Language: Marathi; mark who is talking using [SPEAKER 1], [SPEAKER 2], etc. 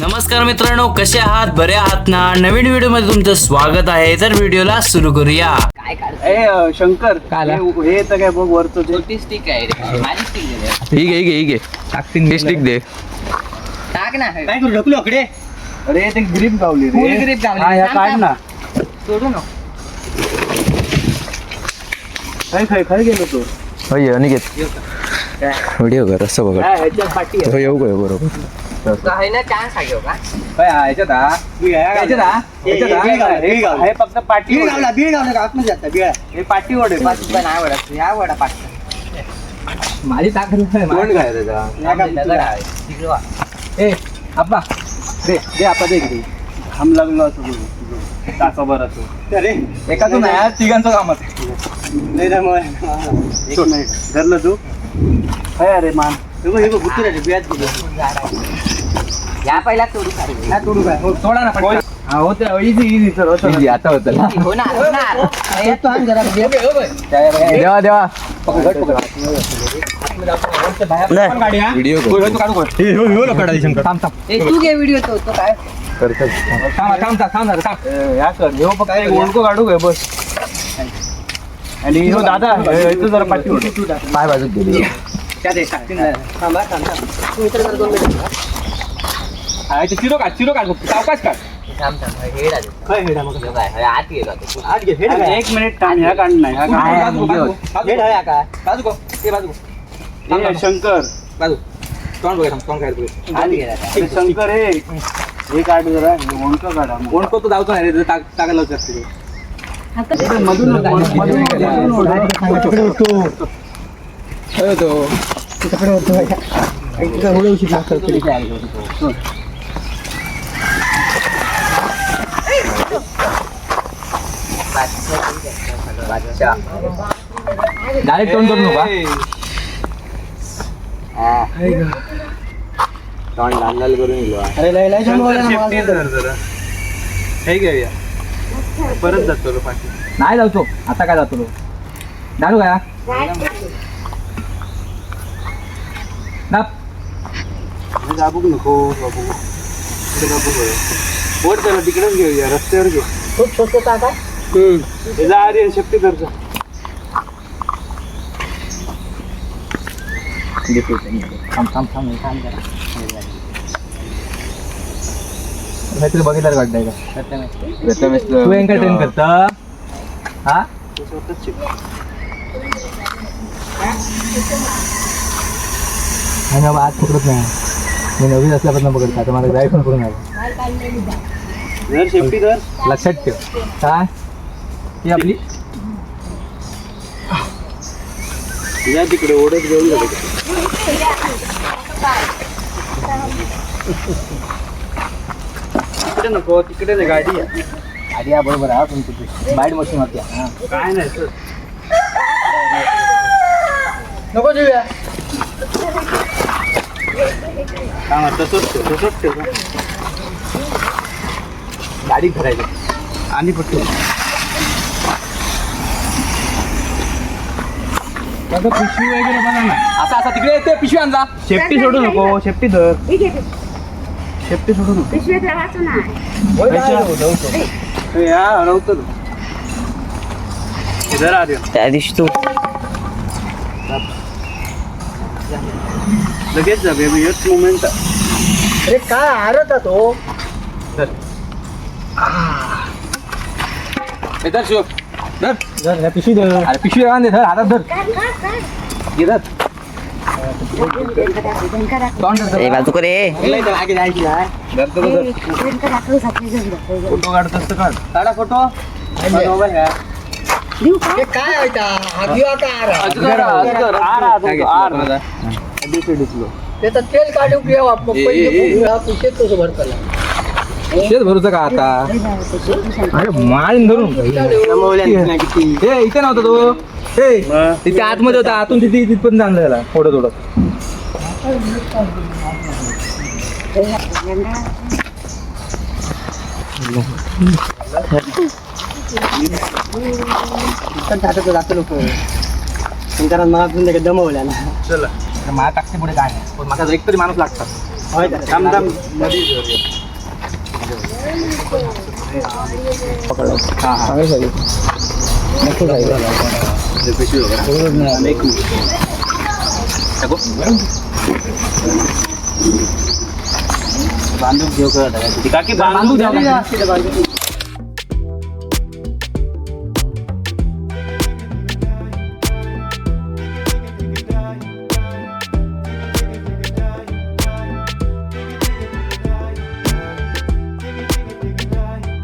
[SPEAKER 1] नमस्कार मित्रांनो कसे आहात? बरे आहात ना? नवीन व्हिडिओमध्ये तुमचं स्वागत आहे. तर व्हिडिओला सुरू करूया.
[SPEAKER 2] ए अ, शंकर
[SPEAKER 3] काय?
[SPEAKER 2] हे- हे येतं काय बघ वरचं ते?
[SPEAKER 4] छोटी स्टिक आहे रे. माझी स्टिक दे रे.
[SPEAKER 3] ही घे ही घे ही घे. टाकतील स्टिक दे.
[SPEAKER 4] टाक ना.
[SPEAKER 2] काय करू ढकलू अकडे अरे ते ग्रीप गावली
[SPEAKER 4] Full
[SPEAKER 2] रे
[SPEAKER 4] grip गावली.
[SPEAKER 2] हा या
[SPEAKER 4] थांब,
[SPEAKER 2] काढ
[SPEAKER 4] थांब.
[SPEAKER 2] ना.
[SPEAKER 4] सोडू नको.
[SPEAKER 2] काय खाय खाय गेलो तो.
[SPEAKER 3] होय अनिकेत व्हिडिओ कर असं बघा.
[SPEAKER 2] पाठी आहे.
[SPEAKER 3] हो येऊ काय बरोबर.
[SPEAKER 4] तुझा आहे ना चान्स आहे घेऊ का
[SPEAKER 2] काय हा, हा आहे, हा हा, हे गाव- हे फक्त पाठी बीड गावला बीड गावला का आतमध्ये जाता बीड हे पाठी ओढ आहे
[SPEAKER 4] नाही वडा या वडा पाच
[SPEAKER 3] माझी ताकद
[SPEAKER 2] तोंड काय त्याचा
[SPEAKER 4] तिकडे वा.
[SPEAKER 2] ए आप्पा दे दे आपा दे इकडे हम लागलो असं बोलू. तासाभर असं अरे एकाच नाही आज तिघांचं काम नाही ना मग एक मिनिट धरलं तू काय अरे मान हे बघ हे बघ उतरायचे बियात गेले
[SPEAKER 4] या पहिला तोडू काढू.
[SPEAKER 2] काय तोडू काय हो सोडा ना पटकन. हा होते इझी इझी सर होतं ना.
[SPEAKER 3] आता होतं ना
[SPEAKER 4] होणार होणार
[SPEAKER 2] हे तो आण जरा दे. काय रे, हे
[SPEAKER 3] देवा देवा
[SPEAKER 2] पकड, पकड, पकड. पण गाडी हा?
[SPEAKER 3] व्हिडिओ
[SPEAKER 2] हो, हो, तू काढू कर. थांब, थांब.
[SPEAKER 4] ए, तू घे व्हिडिओ तो तो काय
[SPEAKER 2] थांब, थांब, थांब, थांब जरा, थांब. ए, या कर. ह्यो फक्त एक ओळखो काढू काय बस आणि ह्यो दादा हे- ह्याचं जरा पाठी ओढ.
[SPEAKER 3] पाय बाजूत गेली
[SPEAKER 2] थांबा, थांब, थांब. हा, इथे चिरो काढ चिरो काढ फक्त. सावकाश काढ
[SPEAKER 4] थांब थांब हेड आले
[SPEAKER 2] काय हेड आहे मग?
[SPEAKER 4] हे हे आत गेलो तो
[SPEAKER 2] आज घे, हेड आहे. एक मिनिट थांब ह्या काढ नाही ह्या काढ. बाजू, बाजू. बाजू.
[SPEAKER 4] हेड आहे का
[SPEAKER 2] बाजू गो. ते बाजू. हे शंकर
[SPEAKER 4] बाजू तोंड बघ तोंड काय आत गेला का?
[SPEAKER 2] हे शंकर हे हे काढ जरा हे ओणकं काढा ओणकं तो जाऊतो नाही रे टाक टाकायला जास्त मधून मधून तिकडे होतो
[SPEAKER 3] डायरेक्ट टोन करू नका
[SPEAKER 2] अरे लय लय सेफ्टी धर जरा हे घेऊया. परत जातो रे पाठी.
[SPEAKER 3] नाही जातो आता काय जातो दारू काय
[SPEAKER 2] दाबूक नको बाबू. बोट जरा तिकडेच घेऊया रस्त्यावर घे.
[SPEAKER 4] खूप छोटं का काय
[SPEAKER 3] थांब थांब थांब. काहीतरी बघितलं वाटतंय का? तू एंटरटेन करता. हा. नाही आज पकडत नाही. मी नवीन असल्यापासून पकडतो आता मला पण करून आलो. लक्षात ठेव. काय? ती आपली
[SPEAKER 2] या तिकडे ओढत घेऊन तिकडे. तिकडे नको तिकडे नाही गाडी आहे.
[SPEAKER 3] आधी या बरोबर आहे पण तुझी बाईट मशीन होती. हा.
[SPEAKER 2] काय नाही सर.
[SPEAKER 3] नको देऊया
[SPEAKER 2] हा तसंच ठेव तसंच ठेव.
[SPEAKER 3] गाडी करायची
[SPEAKER 2] आणि पटकन आता पिशवी वगैरे बघा ना.
[SPEAKER 3] असं असं तिकडे येते पिशवी आणजा
[SPEAKER 2] सेफ्टी सोडू नको सेफ्टी धर. सेफ्टी सोडू नको.
[SPEAKER 5] पिशवीत वाचू ना
[SPEAKER 2] हे या हरवतो इधर आ रहे
[SPEAKER 4] त्या दिवशी तू
[SPEAKER 2] लगेच जा बेबी हेच मुमेंट
[SPEAKER 3] अरे काय हारत तो?
[SPEAKER 2] इधर शिव धर.
[SPEAKER 3] धर पिशवी धर. अरे पिशवी दे धर हातात धर.
[SPEAKER 4] ए बाजू करे
[SPEAKER 2] धर तो धर. फोटो काढत असतं काढ. काढा फोटो.
[SPEAKER 3] काय
[SPEAKER 2] अजगर अजगर आर अजगर आर
[SPEAKER 3] त्याचं तेल काढू पिया पिशेत भरतला शेत भरूचं का आता? अरे माळीन धरून. हे इथे नव्हता तो. हे तिथे आतमध्ये होता. आतून तिथे तिथपर्यंत आणलं त्याला थोडं थोडं
[SPEAKER 2] लोक दमवल्या ना
[SPEAKER 3] मला टाकते पुढे काय? पण माझा एक तरी माणूस लागतात. थांब थांब हा हा
[SPEAKER 6] बांधून घेऊ कळत
[SPEAKER 3] काकी बांधू द्या